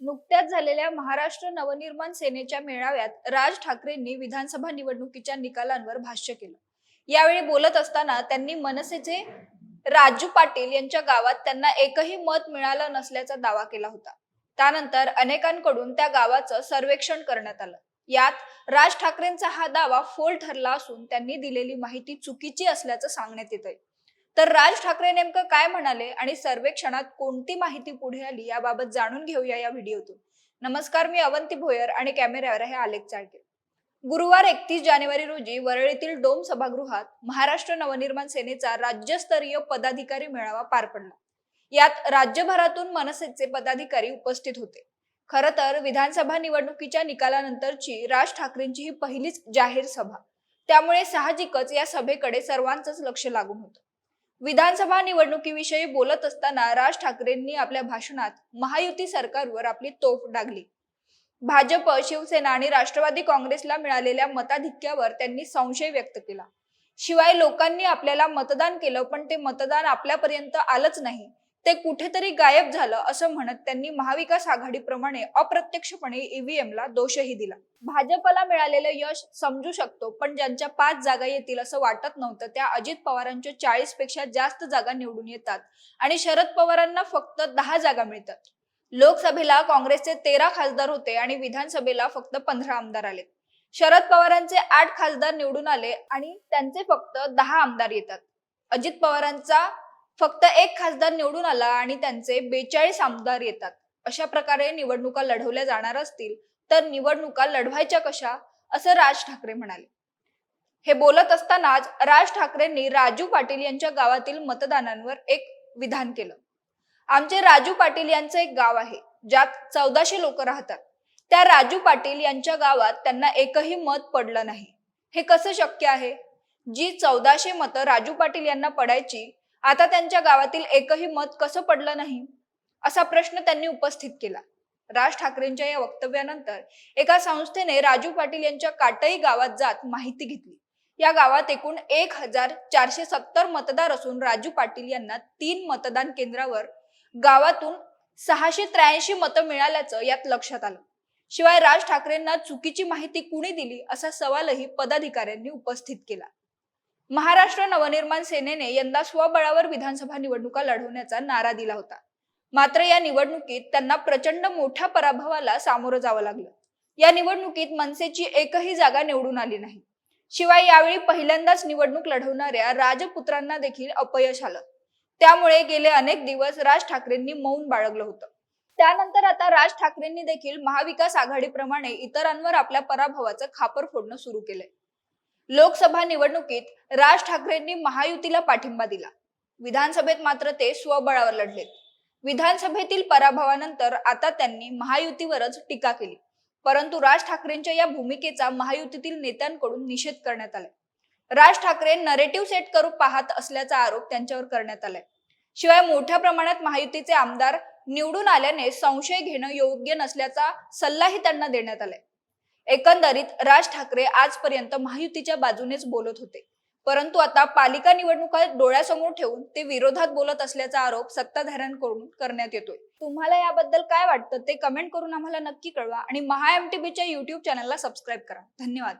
नुकत्याच झालेल्या महाराष्ट्र नवनिर्माण सेनेच्या मेळाव्यात राज ठाकरेंनी विधानसभा निवडणुकीच्या निकालांवर भाष्य केलं. यावेळी बोलत असताना त्यांनी मनसेचे राजू पाटील यांच्या गावात त्यांना एकही मत मिळालं नसल्याचा दावा केला होता. त्यानंतर अनेकांकडून त्या गावाचं सर्वेक्षण करण्यात आलं. यात राज ठाकरेंचा हा दावा फोल ठरला असून त्यांनी दिलेली माहिती चुकीची असल्याचं सांगण्यात येत आहे तर राज ठाकरे नेमकं काय म्हणाले आणि सर्वेक्षणात कोणती माहिती पुढे आली याबाबत जाणून घेऊया या व्हिडिओतून. नमस्कार मी अवंती भोयर आणि कॅमेऱ्यावर आहे आलेख चाळके. गुरुवार एकतीस जानेवारी रोजी वरळीतील डोम सभागृहात महाराष्ट्र नवनिर्माण सेनेचा राज्यस्तरीय पदाधिकारी मेळावा पार पडला. यात राज्यभरातून मनसेचे पदाधिकारी उपस्थित होते. खर तर विधानसभा निवडणुकीच्या निकालानंतरची राज ठाकरेंची ही पहिलीच जाहीर सभा. त्यामुळे साहजिकच या सभेकडे सर्वांचंच लक्ष लागून होतं. विधानसभा निवडणुकीविषयी बोलत असताना राज ठाकरेंनी आपल्या भाषणात महायुती सरकारवर आपली तोफ डागली. भाजप शिवसेना आणि राष्ट्रवादी काँग्रेसला मिळालेल्या मताधिक्यावर त्यांनी संशय व्यक्त केला. शिवाय लोकांनी आपल्याला मतदान केलं पण ते मतदान आपल्यापर्यंत आलंच नाही. ते कुठेतरी गायब झालं असं म्हणत त्यांनी महाविकास आघाडीप्रमाणे अप्रत्यक्षपणे ईव्हीएम ला दोषही दिला. भाजपला मिळालेलं यश समजू शकतो पण ज्यांच्या पाच जागा येतील असं वाटत नव्हतं त्या अजित पवारांच्या चाळीसपेक्षा जास्त जागा निवडून येतात आणि शरद पवारांना फक्त दहा जागा मिळतात. लोकसभेला काँग्रेसचे तेरा खासदार होते आणि विधानसभेला फक्त पंधरा आमदार आले. शरद पवारांचे आठ खासदार निवडून आले आणि त्यांचे फक्त दहा आमदार येतात. अजित पवारांचा फक्त एक खासदार निवडून आला आणि त्यांचे बेचाळीस आमदार येतात. अशा प्रकारे निवडणुका लढवल्या जाणार असतील तर निवडणुका लढवायच्या कशा? असं राज ठाकरे म्हणाले. हे बोलत असतानाच राज ठाकरेंनी राजू पाटील यांच्या गावातील मतदानांवर एक विधान केलं. आमचे राजू पाटील यांचं एक गाव आहे ज्यात चौदाशे लोक राहतात. त्या राजू पाटील यांच्या गावात त्यांना एकही मत पडलं नाही. हे कसं शक्य आहे? जी चौदाशे मतं राजू पाटील यांना पडायची आता त्यांच्या गावातील एकही मत कसं पडलं नाही? असा प्रश्न त्यांनी उपस्थित केला. राज ठाकरेंच्या या वक्तव्यानंतर एका संस्थेने राजू पाटील यांच्या काटई गावात जात माहिती घेतली. या गावात एकूण एक हजार चारशे सत्तर मतदार असून राजू पाटील यांना तीन मतदान केंद्रावर गावातून सहाशे त्र्याऐंशी मतं मिळाल्याचं यात लक्षात आलं. शिवाय राज ठाकरेंना चुकीची माहिती कुणी दिली असा सवालही पदाधिकाऱ्यांनी उपस्थित केला. महाराष्ट्र नवनिर्माण सेनेने यंदा स्वबळावर विधानसभा निवडणुका लढवण्याचा नारा दिला होता. मात्र या निवडणुकीत त्यांना प्रचंड मोठ्या पराभवाला सामोरं जावं लागलं. या निवडणुकीत मनसेची एकही जागा निवडून आली नाही. शिवाय यावेळी पहिल्यांदाच निवडणूक लढवणाऱ्या राजपुत्रांना देखील अपयश आलं. त्यामुळे गेले अनेक दिवस राज ठाकरेंनी मौन बाळगलं होतं. त्यानंतर आता राज ठाकरेंनी देखील महाविकास आघाडीप्रमाणे इतरांवर आपल्या पराभवाचं खापर फोडणं सुरू केलंय. लोकसभा निवडणुकीत राज ठाकरेंनी महायुतीला पाठिंबा दिला. विधानसभेत मात्र ते स्वबळावर लढले. विधानसभेतील पराभवानंतर आता त्यांनी महायुतीवरच टीका केली. परंतु राज ठाकरेंच्या या भूमिकेचा महायुतीतील नेत्यांकडून निषेध करण्यात आला राज ठाकरे नरेटिव्ह सेट करू पाहत असल्याचा आरोप त्यांच्यावर करण्यात आलाय. शिवाय मोठ्या प्रमाणात महायुतीचे आमदार निवडून आल्याने संशय घेणं योग्य नसल्याचा सल्लाही त्यांना देण्यात आलाय. एकंदरीत राज ठाकरे आजपर्यंत महायुतीच्या बाजूनेच बोलत होते. परंतु आता पालिका निवडणुका डोळ्यासमोर ठेवून ते विरोधात बोलत असल्याचा आरोप सत्ताधाऱ्यांकडून करण्यात येतोय. तुम्हाला याबद्दल काय वाटतं ते कमेंट करून आम्हाला नक्की कळवा आणि महा एमटीबीच्या युट्यूब चॅनलला सबस्क्राईब करा. धन्यवाद.